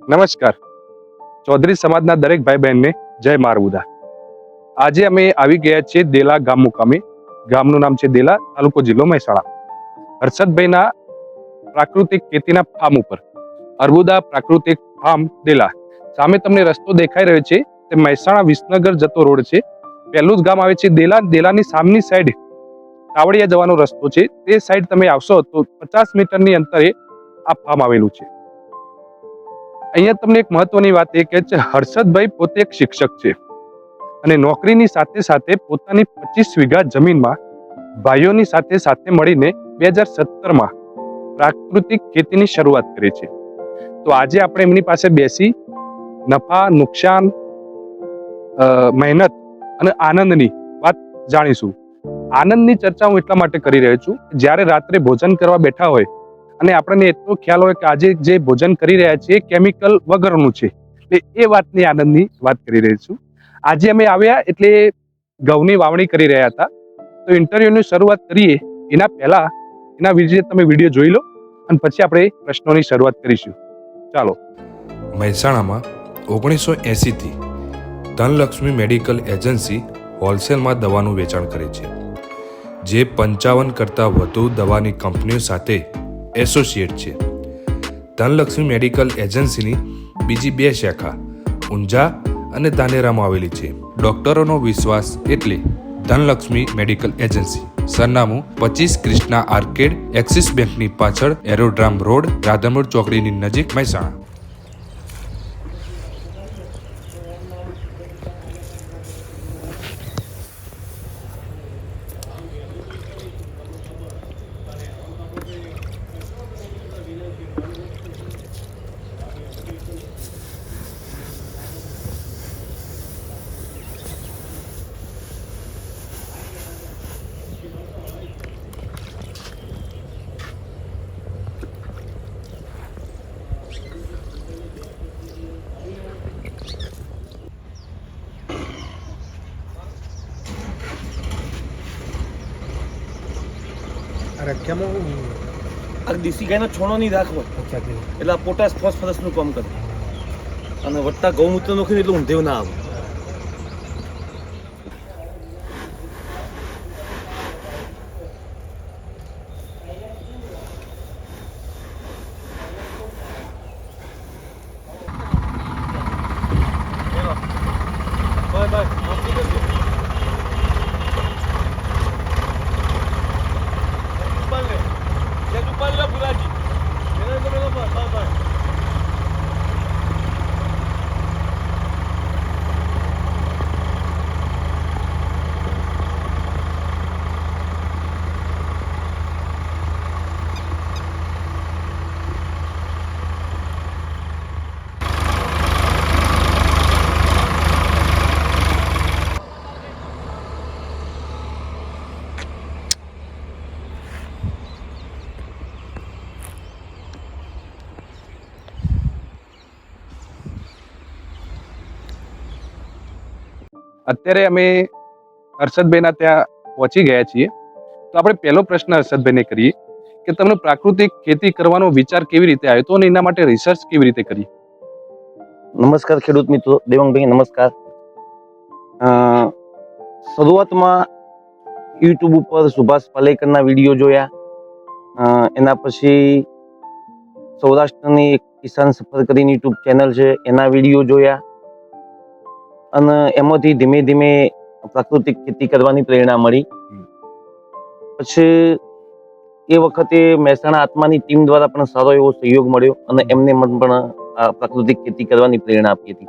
નમસ્કાર. ચૌધરી સમાજના દરેક ભાઈ બહેનને જય મારવુદા. આજે અમે આવી ગયા છીએ દેલા ગામ મુકામે. ગામનું નામ છે દેલા, તાલુકો જિલ્લો મહેસાણા. હર્ષદભાઈના પ્રાકૃતિક ખેતીના ફાર્મ ઉપર. અર્બુદા પ્રાકૃતિક ફાર્મ દેલા. સામે તમને રસ્તો દેખાઈ રહ્યો છે. તે મહેસાણા વિસનગર જતો રોડ છે. પહેલું જ ગામ આવે છે દેલા. દેલાની સામની સાઈડ કાવડિયા જવાનો રસ્તો છે. તે સાઈડ તમે આવશો તો પચાસ મીટરની અંતરે આ ફાર્મ આવેલું છે. અહીંયા તમને એક મહત્વની વાત એ કે છે, હર્ષદભાઈ પોતે એક શિક્ષક છે અને નોકરીની સાથે સાથે પોતાની પચીસ વીઘા જમીનમાં ભાઈઓની સાથે સાથે મળીને બે હજાર સત્તરમાં પ્રાકૃતિક ખેતીની શરૂઆત કરી છે. તો આજે આપણે એમની પાસે બેસી નફા, નુકસાન મહેનત અને આનંદની વાત જાણીશું. આનંદની ચર્ચા હું એટલા માટે કરી રહ્યો છું, જ્યારે રાત્રે ભોજન કરવા બેઠા હોય અને આપણને એટલો ખ્યાલ હોય કે આજે જે ભોજન કરી રહ્યા છીએ કેમિકલ વગરનું છે. એટલે એ વાતની આનંદની વાત કરી રહી છું. આજે અમે આવ્યા એટલે ઘઉંની વાવણી કરી રહ્યા હતા. તો ઇન્ટરવ્યુની શરૂઆત કરીએ, એના પહેલા, એના વિશે તમે વીડિયો જોઈ લો અને પછી આપણે પ્રશ્નોની શરૂઆત કરીશું. ચાલો. મહેસાણામાં ઓગણીસો એંસીથી ધનલક્ષ્મી મેડિકલ એજન્સી હોલસેલમાં દવાનું વેચાણ કરે છે. જે પંચાવન કરતાં વધુ દવાની કંપનીઓ સાથે એસોસિએટ છે. ધનલક્ષ્મી મેડિકલ એજન્સીની બીજી બે શાખા, ઊંઝા અને ધાનેરામાં આવેલી છે. ડોક્ટરોનો વિશ્વાસ એટલે ધનલક્ષ્મી મેડિકલ એજન્સી. સરનામું પચીસ ક્રિષ્ના આર્કેડ એક્સિસ બેંકની પાછળ એરોડ્રામ રોડ રાધનપુર ચોકડીની નજીક મહેસાણા. કેમ આ દેશી ગાયનો છોણો નહીં રાખવો. એટલે આ પોટાશ ફોસ્ફરસનું કામ કરે. અને વત્તા ગૌમૂત્ર નોખીને એટલે ઊંધેવ ના આવે બાય બાય માફી કરજો ઉપાડ લે એક ઉપાડ લે બુરાજી એને તમે લો બાય બાય અત્યારે અમે હર્ષદભાઈના ત્યાં પહોંચી ગયા છીએ. તો આપણે પહેલો પ્રશ્ન હર્ષદભાઈને કરીએ કે તમને પ્રાકૃતિક ખેતી કરવાનો વિચાર કેવી રીતે આવ્યો હતો અને એના માટે રિસર્ચ કેવી રીતે કરી? નમસ્કાર ખેડૂત મિત્રો, દેવંગભાઈ, નમસ્કાર. શરૂઆતમાં યુટ્યુબ ઉપર સુભાષ પાલેકરના વીડિયો જોયા. એના પછી સૌરાષ્ટ્રની એક કિસાન સફર કરીને યુટ્યુબ ચેનલ છે, એના વીડિયો જોયા. અને એમાંથી ધીમે ધીમે પ્રાકૃતિક ખેતી કરવાની પ્રેરણા મળી. પછી એ વખતે મહેસાણા આત્માની ટીમ દ્વારા પણ સારો એવો સહયોગ મળ્યો અને એમને મન પણ પ્રાકૃતિક ખેતી કરવાની પ્રેરણા આપી હતી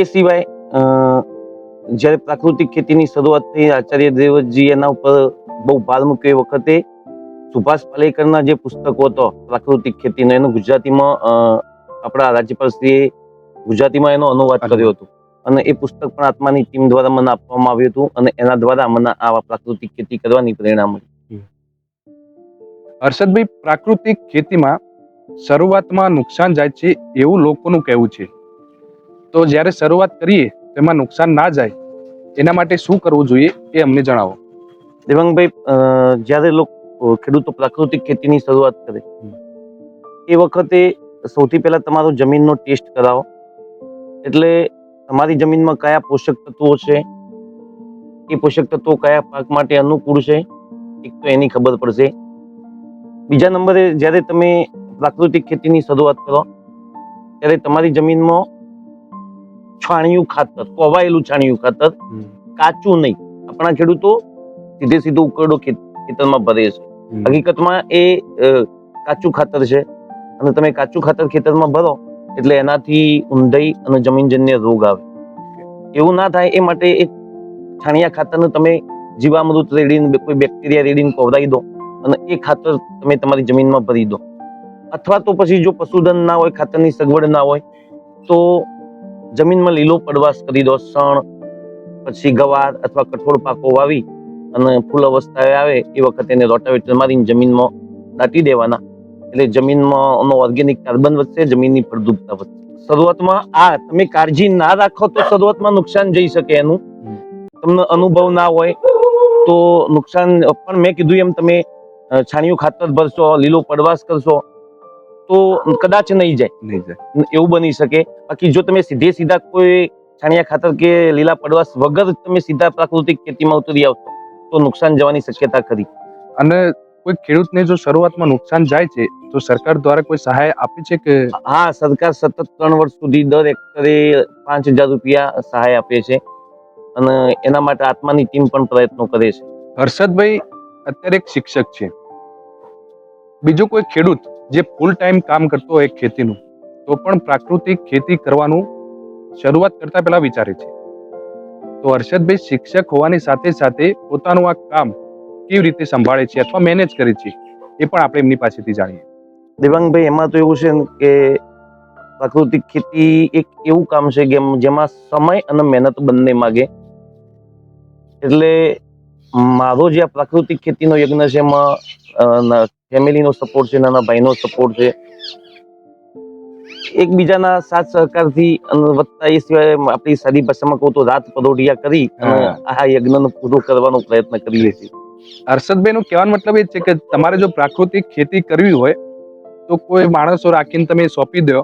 એ સિવાય જ્યારે પ્રાકૃતિક ખેતીની શરૂઆત થઈ આચાર્ય દેવજી એના ઉપર બહુ ભાર મૂક્યો એ વખતે સુભાષ પાલેકરના જે પુસ્તકો હતો પ્રાકૃતિક ખેતીનો એનો ગુજરાતીમાં આપણા રાજ્યપાલશ્રીએ ગુજરાતીમાં એનો અનુવાદ કર્યો હતો. અને એ પુસ્તક પણ આત્માની ટીમ દ્વારા મને આપવામાં આવ્યું હતું અને એના દ્વારા મને આવા પ્રાકૃતિક ખેતી કરવાની પ્રેરણા મળી. હર્ષદભાઈ પ્રાકૃતિક ખેતીમાં શરૂઆતમાં નુકસાન જાય છે એવું લોકોનું કહેવું છે. તો જ્યારે શરૂઆત કરીએ તેમાં નુકસાન ના જાય એના માટે શું કરવું જોઈએ એ અમને જણાવો. દેવાંગભાઈ જ્યારે લોકો ખેડૂતો પ્રાકૃતિક ખેતીની શરૂઆત કરે એ વખતે સૌથી પહેલા તમારો જમીનનો ટેસ્ટ કરાવો. એટલે તમારી જમીનમાં કયા પોષક તત્વો છે? એ પોષક તત્વો કયા પાક માટે અનુકૂળ છે? એક તો એની ખબર પડશે. બીજા નંબરે જ્યારે તમે પ્રાકૃતિક ખેતીની શરૂઆત કરો ત્યારે તમારી જમીનમાં છાણિયું ખાતર કોવાયેલું છાણિયું ખાતર કાચું નહીં. આપણા ખેડૂતો સીધે સીધો ઉકરડો ખેત- ખેતરમાં ભરે છે. હકીકતમાં એ કાચું ખાતર છે. અને તમે કાચું ખાતર ખેતરમાં ભરો એટલે એનાથી ઊંધાઈ અને જમીનજન્ય રોગ આવે. એવું ના થાય એ માટે એક છાણિયા ખાતરને તમે જીવામૃત રેડીને કોઈ બેક્ટેરિયા રેડીને કોવરાઈ દો અને એ ખાતર તમે તમારી જમીનમાં ભરી દો. અથવા તો પછી જો પશુધન ના હોય, ખાતરની સગવડ ના હોય, તો જમીનમાં લીલો પડવાશ કરી દો. સણ, પછી ગવાર અથવા કઠોળ પાકો વાવી અને ફૂલ અવસ્થાએ આવે એ વખતે એને રોટાવેટર મારીને જમીનમાં દાટી દેવાના. એટલે જમીનમાં ઓર્ગેનિક કાર્બન વધશે જમીનની ફળદ્રુપતા વધશે. શરૂઆતમાં આ તમે કાળજી ના રાખો તો શરૂઆતમાં નુકસાન જઈ શકે એનું. તમને અનુભવ ના હોય તો નુકસાન પણ મેં કીધું એમ તમે છાણિયું ખાતર ભરશો લીલો પડવાશ કરશો તો કદાચ નહીં જાય. એવું બની શકે. બાકી જો તમે સીધે સીધા કોઈ છાણિયા ખાતર કે લીલા પડવાશ વગર તમે સીધા પ્રાકૃતિક ખેતીમાં ઉતરી આવશો તો નુકસાન જવાની શક્યતા ખરી. અને કોઈ ખેડૂતને જો શરૂઆતમાં નુકસાન જાય છે તો સરકાર દ્વારા કોઈ સહાય આપી છે કે? હા સરકાર સતત ત્રણ વર્ષ સુધી દર હેક્ટરે પાંચ હજાર રૂપિયા સહાય આપે છે અને એના માટે આત્માની ટીમ પણ પ્રયત્નો કરે છે. હર્ષદભાઈ અત્યારે એક શિક્ષક છે. બીજો કોઈ ખેડૂત જે ફૂલ ટાઈમ કામ કરતો હોય ખેતીનું તો પણ પ્રાકૃતિક ખેતી કરવાનું શરૂઆત કરતા પહેલા વિચારે છે. તો હર્ષદભાઈ શિક્ષક હોવાની સાથે સાથે પોતાનું આ કામ કેવી રીતે સંભાળે છે અથવા મેનેજ કરે છે એ પણ આપણે એમની પાસેથી જાણીએ. દેવાંગભાઈ એમાં તો એવું છે કે પ્રાકૃતિક ખેતી એક એવું કામ છે કે જેમાં સમય અને મહેનત બંને માગે. એટલે મારો જે આ પ્રાકૃતિક ખેતીનો યજ્ઞ છે એમાં ફેમિલીનો સપોર્ટ છે નાના ભાઈનો સપોર્ટ છે. એકબીજાના સાથ સહકારથી અને વધતા એ સિવાય આપણી સાદી ભાષામાં કહું તો રાત પરોઢિયા કરી અને આ યજ્ઞને પૂરો કરવાનો પ્રયત્ન કરીએ છીએ. હર્ષદભાઈ નું કહેવાનો મતલબ એ છે કે તમારે જો પ્રાકૃતિક ખેતી કરવી હોય, તો કોઈ માણસો રાખીને તમે સોંપી દો,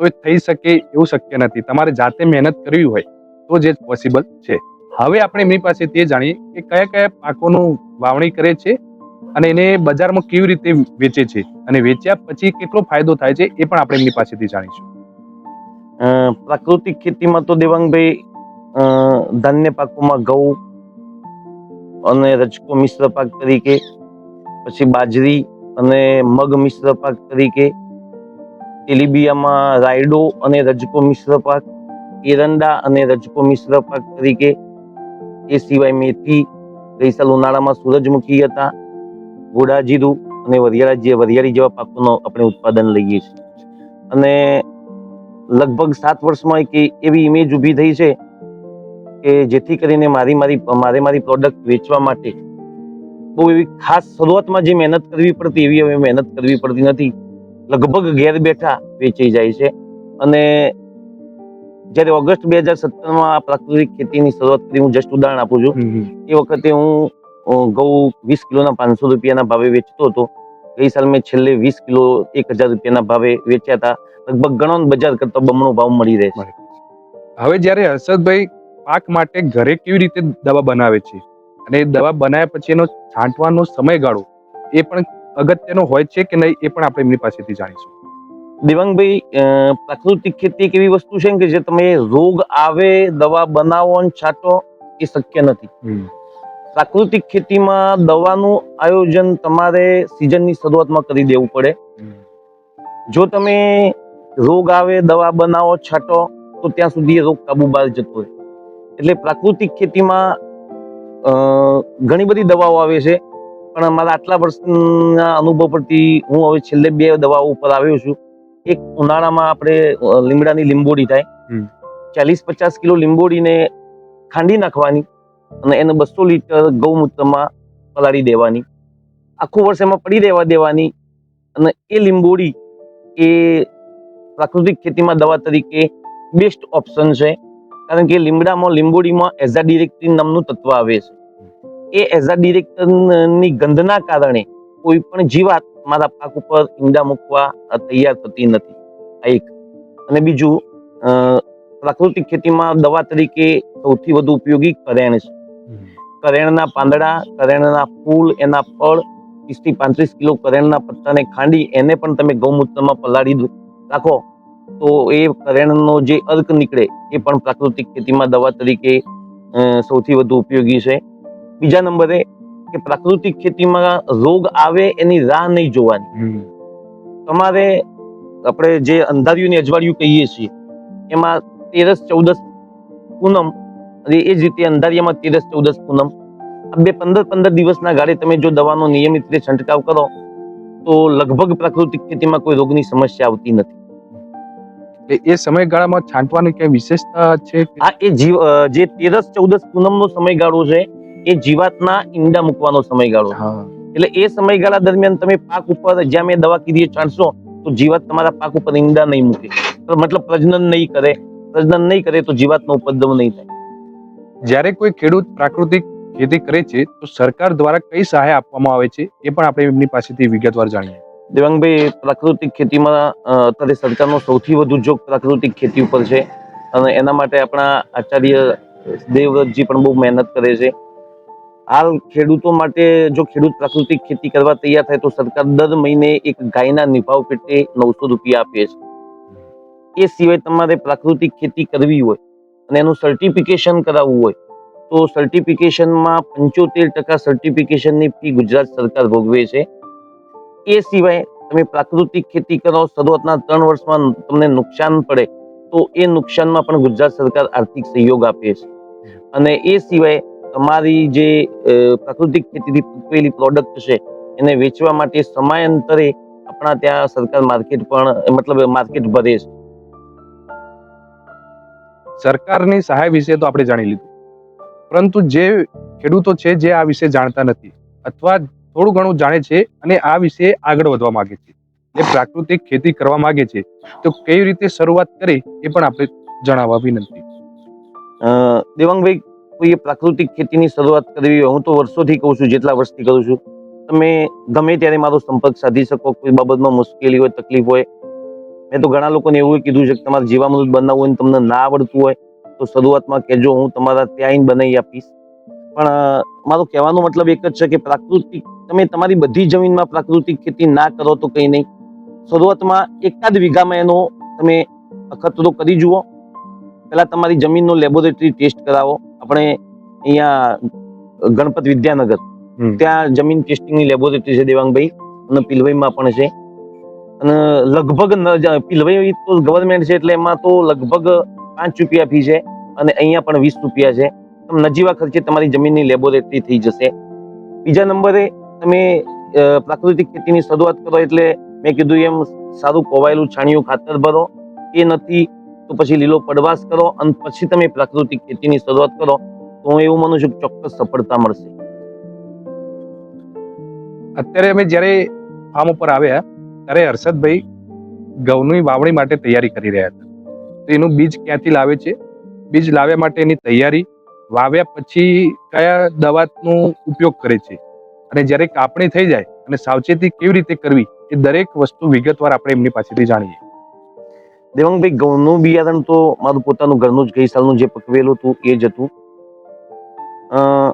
તો એ થઈ શકે એવું શક્ય નથી. તમારે જાતે મહેનત કરવી હોય, તો જ પોસિબલ છે. હવે આપણે એમની પાસે તે જાણીએ કે કયા કયા પાકોનું વાવણી કરે છે અને એને બજારમાં કેવી રીતે વેચે છે અને વેચ્યા પછી કેટલો ફાયદો થાય છે એ પણ આપણે એમની પાસેથી જાણીશું. પ્રાકૃતિક ખેતીમાં તો દેવાંગભાઈ ધાન્ય પાકોમાં ઘઉં અને રજકો મિશ્ર પાક તરીકે, પછી બાજરી અને મગ મિશ્ર પાક તરીકે, તેલીબિયામાં રાયડો અને રજકો મિશ્ર પાક, એરંડા અને રજકો મિશ્ર પાક તરીકે, એ સિવાય મેથી ગઈ ઉનાળામાં સૂરજમુખી હતા ઘોડા જીરું અને વરિયાળા જે વરિયાળી જેવા પાકોનો આપણે ઉત્પાદન લઈએ છીએ. અને લગભગ સાત વર્ષમાં એક એવી ઇમેજ ઊભી થઈ છે કે જેથી કરીને મારી મારી મારે મારી પ્રોડક્ટ વેચવા માટે બહુ એવી ખાસ શરૂઆતમાં જે મહેનત કરવી પડતી એવી હવે મહેનત કરવી પડતી નથી. લગભગ ઘેર બેઠા વેચાઈ જાય છે. અને જ્યારે ઓગસ્ટ બે હજાર સત્તરમાં આ પ્રાકૃતિક ખેતીની શરૂઆત કરી હું જસ્ટ ઉદાહરણ આપું છું. એ વખતે હું ઘઉં વીસ કિલોના પાંચસો રૂપિયાના ભાવે વેચતો હતો. ગઈ સાલ મેં છેલ્લે વીસ કિલો એક હજાર રૂપિયાના ભાવે વેચ્યા હતા. લગભગ ગણો બજાર કરતા બમણો ભાવ મળી રહે છે. હવે જ્યારે હર્ષદભાઈ પાક માટે ઘરે કેવી રીતે દવા બનાવે છે? અને દવા બનાવ્યા પછી એનો છાંટવાનો સમયગાળો એ પણ અગત્યનો હોય છે કે નહીં એ પણ આપણે એમની પાસેથી જાણીશું. દેવાંગભાઈ પ્રાકૃતિક ખેતી એક એવી વસ્તુ છે કે જે તમે રોગ આવે દવા બનાવો અને છાંટો એ શક્ય નથી. પ્રાકૃતિક ખેતીમાં દવાનું આયોજન તમારે સિઝનની શરૂઆતમાં કરી દેવું પડે. જો તમે રોગ આવે દવા બનાવો છાંટો તો ત્યાં સુધી એ રોગ કાબુ બહાર જતો રહે. એટલે પ્રાકૃતિક ખેતીમાં ઘણી બધી દવાઓ આવે છે. પણ મારા આટલા વર્ષના અનુભવ પરથી હું હવે છેલ્લે બે દવાઓ ઉપર આવ્યો છું. એક ઉનાળામાં આપણે લીમડાની લીંબોડી થાય. ચાલીસ પચાસ કિલો લીંબોડીને ખાંડી નાખવાની અને એને બસો લીટર ગૌમૂત્રમાં પલાળી દેવાની. આખું વર્ષ એમાં પડી રહેવા દેવાની અને એ લીંબોડી એ પ્રાકૃતિક ખેતીમાં દવા તરીકે બેસ્ટ ઓપ્શન છે. કારણ કે લીમડામાં લીંબોડીમાં એઝાડિરેક્ટિન નામનું તત્વ આવે છે. એ એઝાડિરેક્ટિનની ગંધના કારણે કોઈ પણ જીવાત મારા પાક ઉપર ઈંડા મૂકવા તૈયાર થતી નથી. આ એક. અને બીજું પ્રાકૃતિક ખેતીમાં દવા તરીકે સૌથી વધુ ઉપયોગી કરેણ છે. કરેણના પાંદડા, કરેણના ફૂલ, એના ફળ ત્રીસથી પાંત્રીસ કિલો કરેણના પત્તાને ખાંડી, એને પણ તમે ગૌમૂત્રમાં પલાળી રાખો. તો એ કરેણનો જે અર્ક નીકળે એ પણ પ્રાકૃતિક ખેતીમાં દવા તરીકે સૌથી વધુ ઉપયોગી છે. બીજા નંબરે કે પ્રાકૃતિક ખેતીમાં રોગ આવે એની રાહ નહીં જોવાની. તમારે આપણે જે અંધારિયું અજવાળિયું કહીએ છીએ એમાં તેરસ ચૌદસ પૂનમ એ જ રીતે અંધારિયામાં તેરસ ચૌદસ પૂનમ આ બે પંદર પંદર દિવસના ગાળે તમે જો દવાનો નિયમિત રીતે છંટકાવ કરો તો લગભગ પ્રાકૃતિક ખેતીમાં કોઈ રોગની સમસ્યા આવતી નથી. એ સમયગાળામાં છાંટવાની કઈ વિશેષતા છે આ એ જીવ જે તેરસ ચૌદસ પૂનમનો સમયગાળો છે એ જીવાતના ઈંડા મૂકવાનો સમયગાળો એટલે એ સમયગાળા દરમિયાન તમે પાક ઉપર જ્યાં મેં દવા કીધી છાંટશો તો જીવાત તમારા પાક ઉપર ઈંડા નહીં મૂકે. મતલબ પ્રજનન નહીં કરે. પ્રજનન નહીં કરે તો જીવાતનો ઉપદ્રવ નહીં થાય. જ્યારે કોઈ ખેડૂત પ્રાકૃતિક ખેતી કરે છે તો સરકાર દ્વારા કઈ સહાય આપવામાં આવે છે એ પણ આપણે એમની પાસેથી વિગતવાર જાણીએ. દેવાંગભાઈ, પ્રાકૃતિક ખેતીમાં અત્યારે સરકારનો સૌથી વધુ જોગ પ્રાકૃતિક ખેતી ઉપર છે અને એના માટે આપણા આચાર્ય દેવવ્રતજી પણ બહુ મહેનત કરે છે. હાલ ખેડૂતો માટે જો ખેડૂત પ્રાકૃતિક ખેતી કરવા તૈયાર થાય તો સરકાર દર મહિને એક ગાયના નિભાવ પેટે નવસો રૂપિયા આપે છે. એ સિવાય તમારે પ્રાકૃતિક ખેતી કરવી હોય અને એનું સર્ટિફિકેશન કરાવવું હોય તો સર્ટિફિકેશનમાં પંચોતેર ટકા સર્ટિફિકેશનની ફી ગુજરાત સરકાર ભોગવે છે. એ સિવાય તમે પ્રાકૃતિક ખેતી કરો, શરૂઆતના ત્રણ વર્ષમાં તમને નુકસાન પડે, તો એ નુકસાનમાં પણ ગુજરાત સરકાર આર્થિક સહયોગ આપે છે. અને એ સિવાય તમારી જે પ્રાકૃતિક ખેતીથી પકવેલી પ્રોડક્ટ છે, એને વેચવા માટે સમયાંતરે આપણા ત્યાં સરકાર માર્કેટ પણ, મતલબ માર્કેટ ભરે છે. સરકારની સહાય વિશે તો આપણે જાણી લીધું. પરંતુ જે ખેડૂતો છે જે આ વિશે જાણતા નથી, અથવા થોડું ઘણું જાણે છે અને આ વિશે આગળ વધવા માંગે છે. એ પ્રાકૃતિક ખેતી કરવા માંગે છે. તો કેવી રીતે શરૂઆત કરે એ પણ આપણે જણાવવા વિનંતી. દેવાંગભાઈ કોઈએ પ્રાકૃતિક ખેતીની શરૂઆત કરવી હોય, હું તો વર્ષોથી કહું છું, જેટલા વર્ષથી કરું છું, તમે ગમે ત્યારે મારો સંપર્ક સાધી શકો, કોઈ બાબતમાં મુશ્કેલી હોય, તકલીફ હોય. મેં તો ઘણા લોકોને એવું કીધું છે કે તમારે જીવામૃત બનાવવું હોય તમને ના આવડતું હોય, તો શરૂઆતમાં કહેજો, હું તમારા ત્યાં બનાવી આપીશ. પણ મારો કહેવાનો મતલબ એક જ છે કે પ્રાકૃતિક તમે તમારી બધી જમીનમાં પ્રાકૃતિક ખેતી ના કરો તો કંઈ નહીં. શરૂઆતમાં એકાદ વીઘામાં એનો તમે અખતરો કરી જુઓ. પહેલાં તમારી જમીનનો લેબોરેટરી ટેસ્ટ કરાવો. આપણે અહીંયા ગણપત વિદ્યાનગર ત્યાં જમીન ટેસ્ટિંગની લેબોરેટરી છે દેવાંગભાઈ અને પિલવાઈમાં પણ છે. અને લગભગ પિલવાઈ તો ગવર્મેન્ટ છે એટલે એમાં તો લગભગ પાંચ રૂપિયા ફી છે અને અહીંયા પણ વીસ રૂપિયા છે. નજીવા ખર્ચે તમારી જમીનની લેબોરેટરી થઈ જશે. બીજા નંબરે તમે પ્રાકૃતિક ખેતીની શરૂઆત કરો એટલે મેં કીધું એમ સારું કોવાયેલું છાણિયું ખાતર ભરો, એ નથી તો પછી લીલો પડવાશ કરો અને પછી તમે પ્રાકૃતિક ખેતીની શરૂઆત કરો, તો હું એવું માનું છું ચોક્કસ સફળતા મળશે. અત્યારે અમે જ્યારે ફાર્મ ઉપર આવ્યા, ત્યારે હર્ષદભાઈ ઘઉંની વાવણી માટે તૈયારી કરી રહ્યા હતા. તો એનું બીજ ક્યાંથી લાવે છે? બીજ લાવ્યા માટેની તૈયારી વાવ્યા પછી કયા દવાનો ઉપયોગ કરે છે? અને જ્યારે કાપણી થઈ જાય અને સાવચેતી કેવી રીતે કરવી એ દરેક વસ્તુ વિગતવાર આપણે એમની પાસેથી જાણીએ. દેવાંગભાઈ ઘઉંનું બિયારણ તો મારું પોતાનું ઘરનું જ ગઈ સાલનું જે પકવેલું હતું એ જ હતું. અ,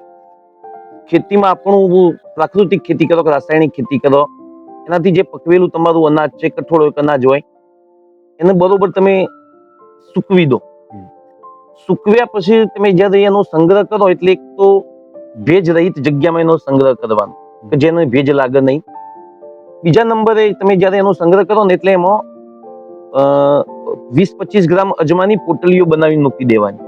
ખેતીમાં આપણું પ્રાકૃતિક ખેતી કરો કે રાસાયણિક ખેતી કરો એનાથી જે પકવેલું તમારું અનાજ છે કઠોળ હોય કે અનાજ હોય એને બરોબર તમે સૂકવી દો. સૂકવ્યા પછી તમે જ્યારે એનો સંગ્રહ કરો એટલે એક તો ભેજ રહિત જગ્યામાં એનો સંગ્રહ કરવાનો, કે જેને ભેજ લાગે નહીં. બીજા નંબરે તમે જ્યારે એનો સંગ્રહ કરો ને એટલે એમાં વીસ પચીસ ગ્રામ અજમાની પોટલીઓ બનાવીને મૂકી દેવાની.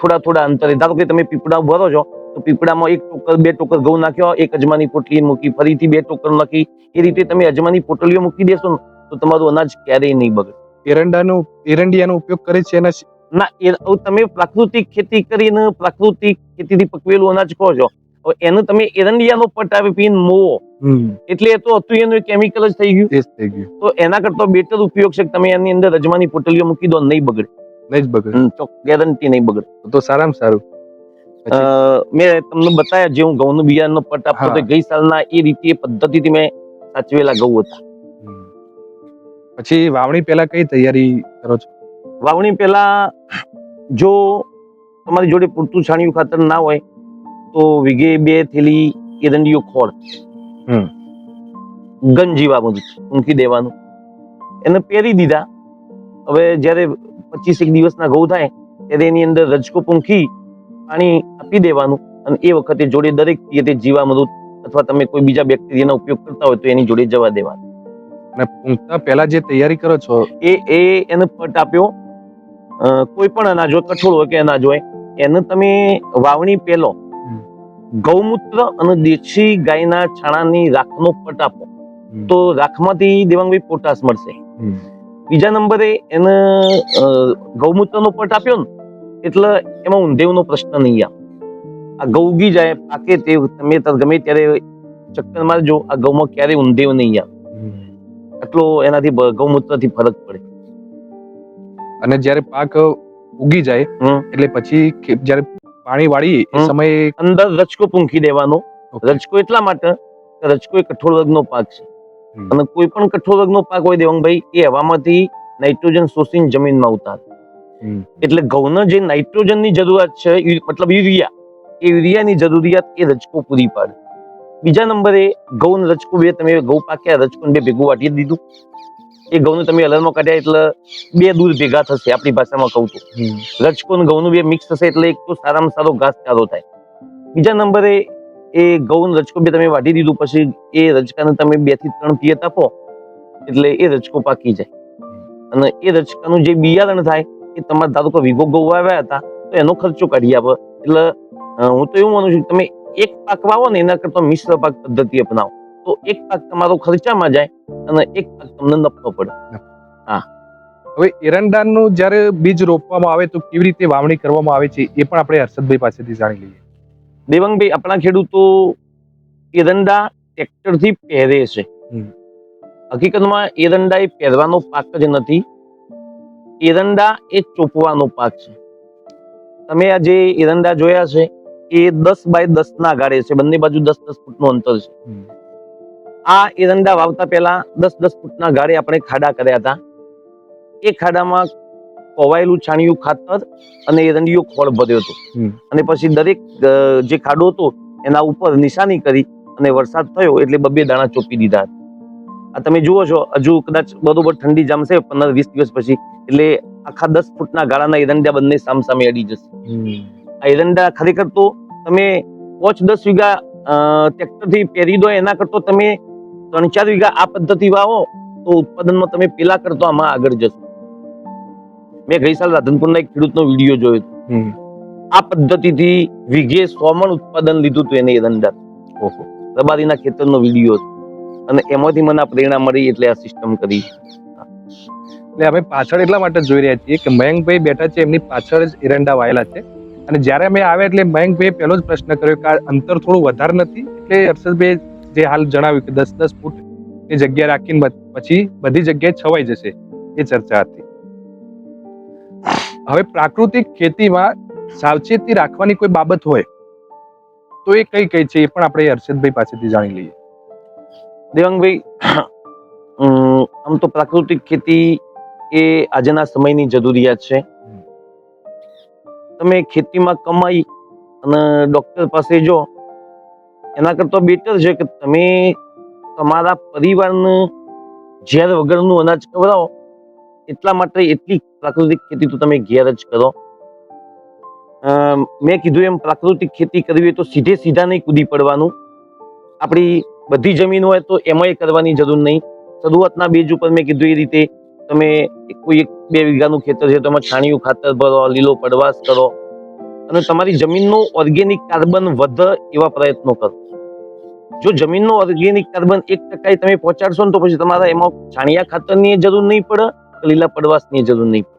થોડા થોડા અંતરે. ધારો કે તમે પીપળા ભરો છો, તો પીપળામાં એક ટોકર, બે ટોકર ઘઉં નાખ્યો, એક અજમાની પોટલી મૂકી, ફરીથી બે ટોકર નાખી. એ રીતે તમે અજમાની પોટલીઓ મૂકી દેશો ને, તો તમારું અનાજ ક્યારેય નહીં બગડે. એરંડાનો, એરંડિયાનો ઉપયોગ કરે છે એના ના એ તમે પ્રાકૃતિક ખેતી કરીને પ્રાકૃતિક ખેતીથી પકવેલું અનાજ કહો છો. એનું તમે એરંડિયાનો પટ આવે પીને મોવો. એટલે એ તો હતું એનું કેમિકલ જ થઈ ગયું. થઈ ગયું. તો એના કરતા બેટર ઉપયોગ છે તમે એની અંદર અજમાની પોટલીઓ મૂકી દો નહીં બગડે. નહીં જ બગડે. હમ, ગેરંટી નહીં બગડે. તો સારામાં સારું. મેં તમને બતાવ્યા જે હું ઘઉંનું બિયારણનો પટ આપતો. તો ગઈ સાલના એ રીતે પદ્ધતિથી મેં સાચવેલા ઘઉં હતા. પછી વાવણી પહેલા કઈ તૈયારી કરો છો? વાવણી પહેલા જો તમારી જોડે પૂરતું છાણિયું ખાતર ના હોય તો વીઘે બે થેલી એરંડીઓ ખોળ. હમ. ગંજીવા બધું ઊંખી દેવાનું. એને પહેરી દીધા. હવે જ્યારે પચીસ એક દિવસના ઘઉં થાય ત્યારે એની અંદર રજકો પૂંખી પાણી આપી દેવાનું અને એ વખતે જોડે દરેક તે જીવામૃત અથવા તમે કોઈ બીજા બેક્ટેરિયાનો ઉપયોગ કરતા હોય તો એની જોડે જવા દેવાનું. અને પૂંખતા પહેલા જે તૈયારી કરો છો એ એ એને પટ આપ્યો કોઈ પણ અનાજ હોય કઠોળ હોય કે અનાજ હોય એને તમે વાવણી પહેલો ગૌમૂત્ર અને દેશી ગાયના છાણાની રાખનો પટ આપો. તો રાખમાંથી દેવાંગભાઈ પોટાશ મળશે. બીજા નંબરે એને ગૌમૂત્રનો પટ આપ્યો ને એટલે એમાં ઊંધેવનો પ્રશ્ન નહીં આવે. આ ગૌ ઉગી જાય પાકે તે તમે ગમે ત્યારે ચક્કર મારજો આ ગૌમાં ક્યારેય ઊંધેવ નહીં આવે. એટલો એનાથી ગૌમૂત્રથી ફરક પડે. અને જ્યારે પાક ઉગી જાય એટલે પછી જ્યારે પાણી વાળી એ સમયે અંદર રચકો પૂંખી દેવાનો. રચકો એટલા માટે કે રચકો એ કઠોળ વર્ગનો પાક છે. અને કોઈ પણ કઠોળ વર્ગનો પાક હોય દેવંગભાઈ એ હવામાંથી નાઇટ્રોજન શોષીને જમીનમાં ઉતાર. એટલે ઘઉંનો જે નાઇટ્રોજનની જરૂરિયાત છે મતલબ યુરિયા એ યુરિયાની જરૂરિયાત એ રચકો પૂરી પાડે. બીજા નંબરે ઘઉં રચકો બે તમે ઘઉં પાક્યા રચકો બે ભેગું વાટી દીધું. એ ઘઉંને તમે અલરમાં કાઢ્યા એટલે બે દૂધ ભેગા થશે આપણી ભાષામાં કહું તો. રજકો ને ઘઉંનું બે મિક્સ થશે એટલે એક તો સારામાં સારો ઘાસ ઘાસચારો થાય. બીજા નંબરે એ ઘઉં રજકો બે તમે વાટી દીધું પછી એ રજકાને તમે બેથી ત્રણ પિયત આપો એટલે એ રજકો પાકી જાય. અને એ રજકાનું જે બિયારણ થાય એ તમારા ધારો કે વીઘો ઘઉં વાવ્યા હતા તો એનો ખર્ચો કાઢી આપો. એટલે હું તો એવું માનું છું કે તમે એક પાક વાવો ને એના કરતા મિશ્ર પાક પદ્ધતિ અપનાવો. તો એક પાક તમારો ખર્ચામાં જાય અને એક પાક તમને નફો પડે. હવે એરંડાનું જ્યારે બીજ રોપવામાં આવે તો કેવી રીતે વાવણી કરવામાં આવે છે એ પણ આપણે હર્ષદભાઈ પાસેથી જાણી લઈએ. દેવંગભાઈ આપણા ખેડૂતો એરંડા ટ્રેક્ટરથી પહેરે છે. હકીકતમાં એરંડા એ પહેરવાનો પાક જ નથી. એરંડા એ ચોપવાનો પાક છે. તમે આ જે એરંડા જોયા છે એ દસ બાય દસ ના ગાળે છે. બંને બાજુ દસ દસ ફૂટનું અંતર છે. આ એરંડા વાવતા પહેલા દસ દસ ફૂટના ગાળે આપણે ખાડા કર્યા હતા. એ ખાડામાં કોવાયેલું છાણિયું ખાતર અને એરંડીઓ ખોળ ભર્યો હતો. અને પછી દરેક જે ખાડો હતો એના ઉપર નિશાની કરી અને વરસાદ થયો એટલે બબ્બે દાણા ચોપી દીધા આ તમે જુઓ છો હજુ કદાચ બરોબર ઠંડી જામશે પંદર વીસ દિવસ પછી એટલે આખા દસ ફૂટના ગાળાના એરંડા બંને સામસામે અડી જશે. આ એરંડા ખરેખર તો તમે પોચ દસ વીઘા ટ્રેક્ટરથી પહેરી દો એના કરતો તમે ત્રણ ચાર વીઘા આ પદ્ધતિ વાવો તો ઉત્પાદનમાં તમે પેલા કરતો આમાં આગળ જશો. મેં ગઈ સાલ રાધનપુરના એક ખેડૂતનો વીડિયો જોયો હતો. આ પદ્ધતિથી વીઘે સો મણ ઉત્પાદન લીધું હતું એને ઓહો. રબારીના ખેતરનો વીડિયો હતો. અને એમાંથી મને આ પ્રેરણા મળી એટલે આ સિસ્ટમ કરી. એટલે અમે પાછળ એટલા માટે જોઈ રહ્યા છીએ કે મયંકભાઈ બેઠા છે એમની પાછળ જ એરંડા વાયેલા છે. અને જ્યારે અમે આવ્યા એટલે મયંકભાઈ પહેલો જ પ્રશ્ન કર્યો કે આ અંતર થોડું વધારે નથી? એટલે હર્ષદભાઈ જે હાલ જણાવ્યું કે દસ દસ ફૂટની જગ્યા રાખીને પછી બધી જગ્યાએ છવાઈ જશે એ ચર્ચા હતી. હવે પ્રાકૃતિક ખેતીમાં સાવચેતી રાખવાની કોઈ બાબત હોય તો એ કઈ કઈ છે એ પણ આપણે હર્ષદભાઈ પાસેથી જાણી લઈએ. દેવાંગભાઈ આમ તો પ્રાકૃતિક ખેતી એ આજના સમયની જરૂરિયાત છે. તમે ખેતીમાં કમાઈ અને ડોક્ટર પાસે જો એના કરતા બેટર છે કે તમે તમારા પરિવારને ઝેર વગરનું અનાજ ખવડાવો. એટલા માટે એટલી પ્રાકૃતિક ખેતી તો તમે ઘેર જ કરો. મેં કીધું એમ પ્રાકૃતિક ખેતી કરવી હોય તો સીધે સીધા નહીં કૂદી પડવાનું. આપણી બધી જમીન હોય તો એમાંય કરવાની જરૂર નહીં. શરૂઆતના બેજ ઉપર મેં કીધું એ રીતે તમે કોઈ એક બે વીઘાનું ખેતર છે તો એમાં છાણિયું, ખાતર ભરો, લીલો પડવાશ કરો અને તમારી જમીનનો ઓર્ગેનિક કાર્બન વધે એવા પ્રયત્નો કરો. જો જમીનનો ઓર્ગેનિક કાર્બન એક ટકા તમે પહોંચાડશો ને તો પછી તમારા એમાં છાણિયા ખાતરની જરૂર નહીં પડે, લીલા પડવાશની જરૂર નહીં પડે.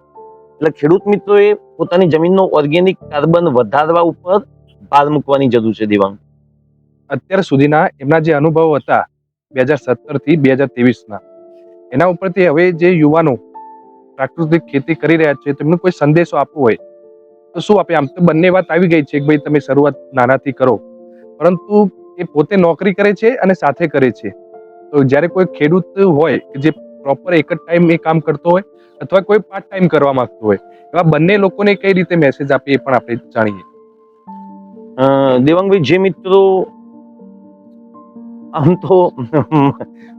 એટલે ખેડૂત મિત્રોએ પોતાની જમીનનો ઓર્ગેનિક કાર્બન વધારવા ઉપર ભાર મૂકવાની જરૂર છે દેવાંગ. અત્યાર સુધીના એમના જે અનુભવ હતા બે હજાર સત્તરથી બે હજાર ના એના ઉપરથી હવે જે યુવાનો પ્રાકૃતિક ખેતી કરી રહ્યા છે, તેમને કોઈ સંદેશો આપવો હોય, તો શું આપે? આમ તો બંને વાત આવી ગઈ છે કે ભાઈ તમે શરૂઆત નાનાથી કરો. પરંતુ એ પોતે નોકરી કરે છે અને સાથે કરે છે. તો જ્યારે કોઈ ખેડૂત હોય જે પ્રોપર એક જ ટાઈમ એ કામ કરતો હોય અથવા કોઈ પાર્ટ ટાઈમ કરવા માંગતો હોય, એવા બંને લોકોને કઈ રીતે મેસેજ આપીએ એ પણ આપણે જાણીએ. દેવાંગભાઈ, જે મિત્રો આમ તો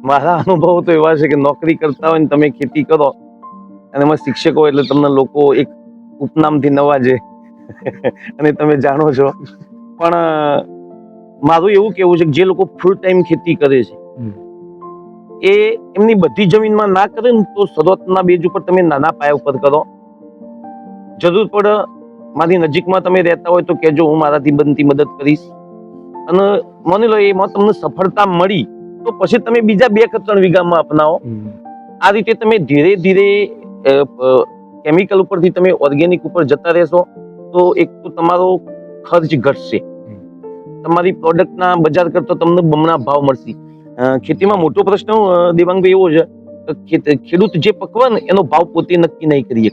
મારા અનુભવ તો એવા છે કે નોકરી કરતા હોય ને તમે ખેતી કરો અને એમાં શિક્ષકો એટલે તમને લોકો એક ઉપનામથી નવાજે. અને તમે જાણો છો. પણ મારું એવું કેવું છે કે જે લોકો ફૂલ ટાઈમ ખેતી કરે છે એ એમની બધી જમીનમાં ના કરે ને તો શરૂઆતના બેજ ઉપર તમે નાના પાયા ઉપર કરો. જરૂર પડે મારી નજીકમાં તમે રહેતા હોય તો કહેજો હું મારાથી બનતી મદદ કરીશ. અને માની લો એમાં તમને સફળતા મળી તો પછી તમે બીજા બે કે ત્રણ વીઘામાં અપનાવો. આ રીતે તમે ધીરે ધીરે કેમિકલ ઉપરથી તમે ઓર્ગેનિક ઉપર જતા રહેશો તો એક તો તમારો ખર્ચ ઘટશે. તમારી પ્રોડક્ટના બજાર કરતો તમને બમણા ભાવ મળશે. ખેતીમાં મોટો પ્રશ્ન દેવાંગભાઈ એવો છે. કે ખેડૂત જે પકવે ને એનો ભાવ પોતે નક્કી નહીં કરીએ.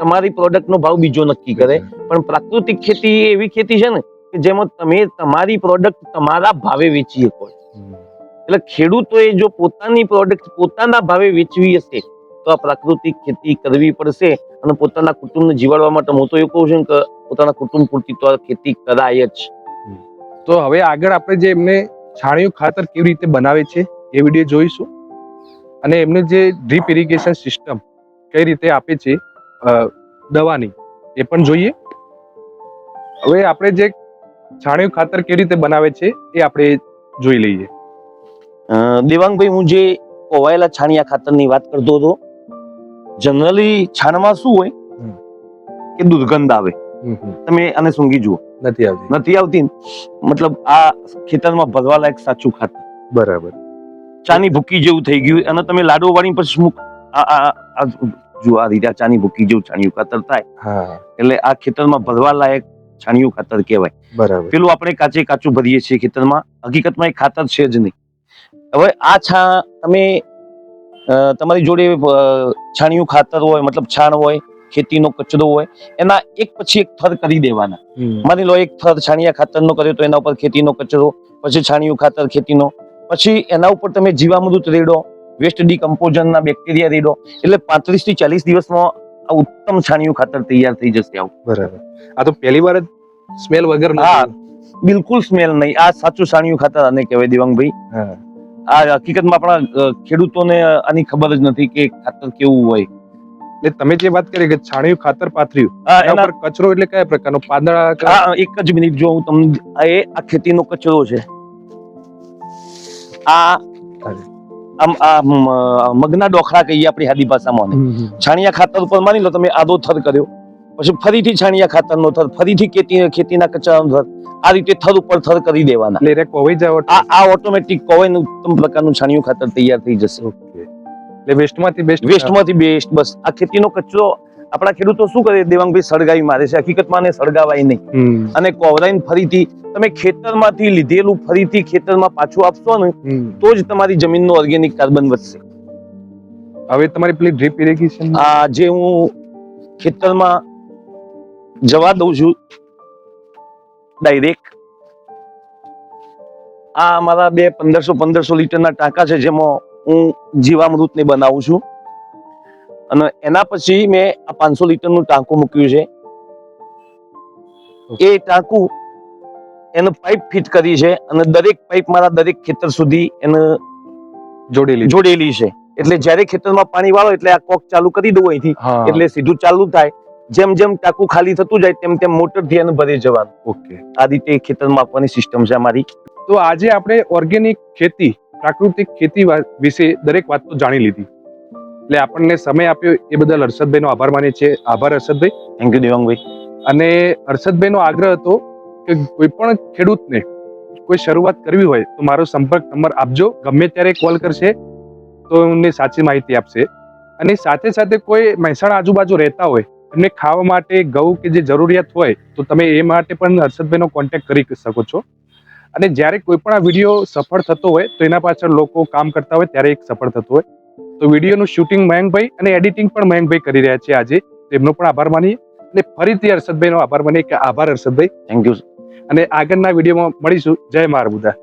તમારી પ્રોડક્ટનો ભાવ બીજો નક્કી કરે. પણ પ્રાકૃતિક ખેતી એવી ખેતી છે ને કે જેમાં તમે તમારી પ્રોડક્ટ તમારા ભાવે વેચી શકો. એટલે ખેડૂતોએ જો પોતાની પ્રોડક્ટ પોતાના ભાવે વેચવી હશે તો આ પ્રાકૃતિક ખેતી કરવી પડશે અને પોતાના કુટુંબને જીવાડવા માટે હું તો એવું કહું છું કે પોતાના કુટુંબ પૂરતી તો આ ખેતી કરાય જ. તો હવે આગળ આપણે જે એમને છાણિયું ખાતર કેવી રીતે બનાવે છે એ વીડિયો જોઈશું. અને એમને જે ડ્રીપ ઇરિગેશન સિસ્ટમ કઈ રીતે આપે છે દવાની એ પણ જોઈએ. હવે આપણે જે છાણિયું ખાતર કેવી રીતે બનાવે છે એ આપણે જોઈ લઈએ. દેવાંગભાઈ હું જે કોવાયેલા છાણિયા ખાતરની વાત કરતો હતો જનરલી છાણમાં શું હોય કે દુર્ગંધ આવે. તમે આને સૂંઘી જુઓ. નથી આવતી. નથી આવતી મતલબ આ ખેતરમાં ભરવા લાયક સાચું ખાતર. બરાબર. ચાની ભૂકી જેવું થઈ ગયું અને તમે લાડુ વાળી પછી મૂક આ રીતે આ ચાની ભૂકી જેવું છાણિયું ખાતર થાય. એટલે આ ખેતરમાં ભરવા લાયક છાણિયું ખાતર કહેવાય. બરાબર. પેલું આપણે કાચે કાચું ભરીએ છીએ ખેતરમાં. હકીકતમાં એ ખાતર છે જ નહીં. હવે આ છા તમે તમારી જોડે છાણિયું ખાતર હોય મતલબ છાણ હોય ખેતીનો કચરો હોય એના એક પછી એક થર કરી દેવાના. માની લો એક થર છાણિયા ખાતરનો કર્યો તો એના ઉપર ખેતીનો કચરો પછી છાણિયું ખાતર ખેતીનો પછી એના ઉપર તમે જીવામૃત રેડો વેસ્ટ ડિકમ્પોઝનના બેક્ટેરિયા રેડો એટલે પાંત્રીસથી ચાલીસ દિવસમાં આ ઉત્તમ છાણિયું ખાતર તૈયાર થઈ જશે આવું. બરાબર. આ તો પહેલી વાર સ્મેલ વગર હા. બિલકુલ સ્મેલ નહીં. આ સાચું છાણિયું ખાતર આને કહેવાય દેવાંગભાઈ. આ હકીકતમાં આપણા ખેડૂતોને આની ખબર જ નથી કે ખાતર કેવું હોય. એટલે તમે જે વાત કરી કે છાણિયું ખાતર પાથર્યું એના પર કચરો એટલે કયા પ્રકારનો? પાંદડા એક જ મિનિટ જો હું તમને આ ખેતીનો કચરો છે. આ મગના ડોખરા કહીએ આપણી હાદી ભાષામાં છાણિયા ખાતર ઉપર માની લો તમે આદો થર કર્યો. પછી ફરીથી છાણિયા ખાતરનો થર ફરીથી ખેતી ખેતીના કચરાનો થર. આ રીતે થર ઉપર થર કરી દેવાના. એટલે કોવાઈ જાવ આ આ ઓટોમેટિક કોવાઈનું ઉત્તમ પ્રકારનું છાણિયું ખાતર તૈયાર થઈ જશે. એટલે વેસ્ટમાંથી બેસ્ટ વેસ્ટમાંથી બેસ્ટ બસ. આ ખેતીનો કચરો આપણા ખેડૂતો શું કરે? દેવાંગભાઈ સળગાવી મારે છે. હકીકતમાં સળગાવાય નહીં. અને કોવરાઈને ફરીથી તમે ખેતરમાંથી લીધેલું ફરીથી ખેતરમાં પાછું આપશો ને. તો જ તમારી જમીનનો ઓર્ગેનિક કાર્બન વધશે. હવે તમારી પેલી ડ્રીપ ઇરિગેશન આ જે હું ખેતરમાં જવા દઉં છું ડાયરેક્ટ આ અમારા બે પંદરસો પંદરસો લીટરના ટાંકા છે જેમાં હું જીવામૃતને બનાવું છું. અને એના પછી મેં આ પાંચસો લીટરનું ટાંકું મૂક્યું છે. એ ટાંકું એને પાઇપ ફિટ કરી છે અને દરેક પાઇપ મારા દરેક ખેતર સુધી એને જોડેલી જોડેલી છે. એટલે જ્યારે ખેતરમાં પાણી વાળો એટલે આ કોક ચાલુ કરી દઉં અહીંથી. એટલે સીધું ચાલુ થાય. જેમ જેમ ટાંકું ખાલી થતું જાય તેમ તેમ મોટરથી એને ભરી જવાનું. ઓકે. આ રીતે ખેતરમાં આપવાની સિસ્ટમ છે અમારી. તો આજે આપણે ઓર્ગેનિક ખેતી પ્રાકૃતિક ખેતી વિશે દરેક વાત તો જાણી લીધી. એટલે આપણને સમય આપ્યો એ બદલ હર્ષદભાઈનો આભાર માનીએ છીએ. આભાર હર્ષદભાઈ. થેન્ક યુ દેવાંગભાઈ અને હર્ષદભાઈનો આગ્રહ હતો કે કોઈ પણ ખેડૂતને કોઈ શરૂઆત કરવી હોય તો મારો સંપર્ક નંબર આપજો. ગમે ત્યારે કોલ કરશે તો એમને સાચી માહિતી આપશે. અને સાથે સાથે કોઈ મહેસાણા આજુબાજુ રહેતા હોય એમને ખાવા માટે ઘઉં કે જે જરૂરિયાત હોય તો તમે એ માટે પણ હર્ષદભાઈનો કોન્ટેક્ટ કરી શકો છો. અને જ્યારે કોઈ પણ આ વીડિયો સફળ થતો હોય તો એના પાછળ લોકો કામ કરતા હોય ત્યારે એક સફળ થતો હોય. તો વિડીયોનું શૂટિંગ મયંકભાઈ અને એડિટિંગ પણ મયંકભાઈ કરી રહ્યા છે આજે. તેમનો પણ આભાર માનીએ. અને ફરીથી હર્ષદભાઈનો આભાર માનીએ કે આભાર હર્ષદભાઈ. થેન્ક યુ અને આગળના વિડીયોમાં મળીશું. જય મારબુદા